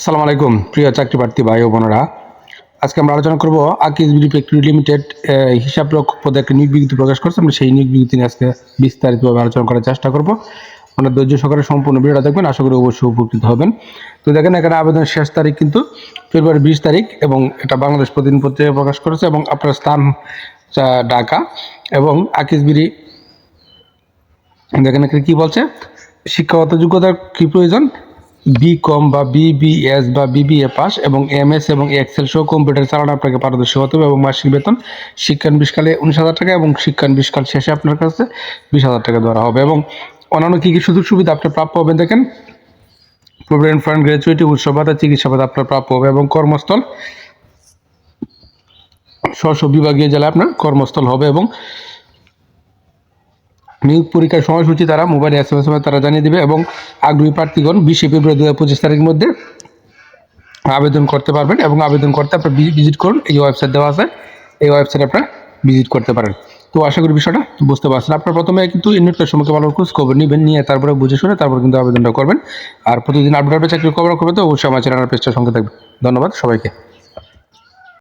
আসসালামু আলাইকুম, প্রিয় চাকরি প্রার্থী ভাই ও বোনেরা। আজকে আমরা আলোচনা করব আকিজ বিডি ফ্যাক্টরি লিমিটেড হিসাব রক্ষক পদে একটা নিয়োগ বিজ্ঞপ্তি প্রকাশ করছে। আমরা সেই নিয়োগ বিজ্ঞপ্তি নিয়ে আজকে বিস্তারিতভাবে আলোচনা করার চেষ্টা করব। আপনার ধৈর্য সহকারে সম্পূর্ণ ভিডিওটা দেখবেন, আশা করি অবশ্যই উপকৃত হবেন। তো দেখেন, এখানে আবেদনের শেষ তারিখ কিন্তু ফেব্রুয়ারি বিশ তারিখ এবং এটা বাংলাদেশ প্রতিদিন পত্রিকায় প্রকাশ করেছে এবং আপনার স্থান ঢাকা এবং আকিজ বিডি দেখেন এখানে কী বলছে, শিক্ষাগত যোগ্যতার কী প্রয়োজন? বি কম বা বিবিএস বা বিবিএ পাস এবং এমএস এবং এক্সেল সহ কম্পিউটার চালানো আপনাকে পারদর্শী হতে হবে এবং মাসিক বেতন, শিক্ষান বিশকালে উনিশ হাজার টাকা এবং শিক্ষান বিশকাল শেষে আপনার কাছে বিশ হাজার টাকা ধরা হবে এবং অন্যান্য কী কী সুযোগ সুবিধা আপনি প্রাপ্য হবেন দেখেন? প্রভিডেন্ট ফান্ড গ্র্যাচুইটি উৎসব ভাতা, চিকিৎসা ভাতা আপনার প্রাপ্য হবে এবং কর্মস্থল স্ব বিভাগীয় জেলায় আপনার কর্মস্থল হবে এবং নিয়োগ পরীক্ষার সময়সূচি তারা মোবাইল এস এম এস তারা জানিয়ে দেবে এবং আগ্রহী প্রার্থীগণ বিশে ফেব্রুয়ারি দু হাজার পঁচিশ তারিখের মধ্যে আবেদন করতে পারবেন এবং আবেদন করতে আপনার ভিজিট করুন। এই ওয়েবসাইট দেওয়া আছে। এই ওয়েবসাইটে আপনার ভিজিট করতে পারেন। তো আশা করি বিষয়টা বুঝতে পারছেন। আপনার প্রথমে কিন্তু ইউনিটের সম্পর্কে ভালো খোঁজ খবর নেবেন, নিয়ে তারপরে বুঝে শুনে তারপর কিন্তু আবেদনটা করবেন। আর প্রতিদিন আপডেট চাকরি খবর করবে তো অবশ্যই আমার চ্যানেলের পেজটার সঙ্গে থাকবে ধন্যবাদ সবাইকে।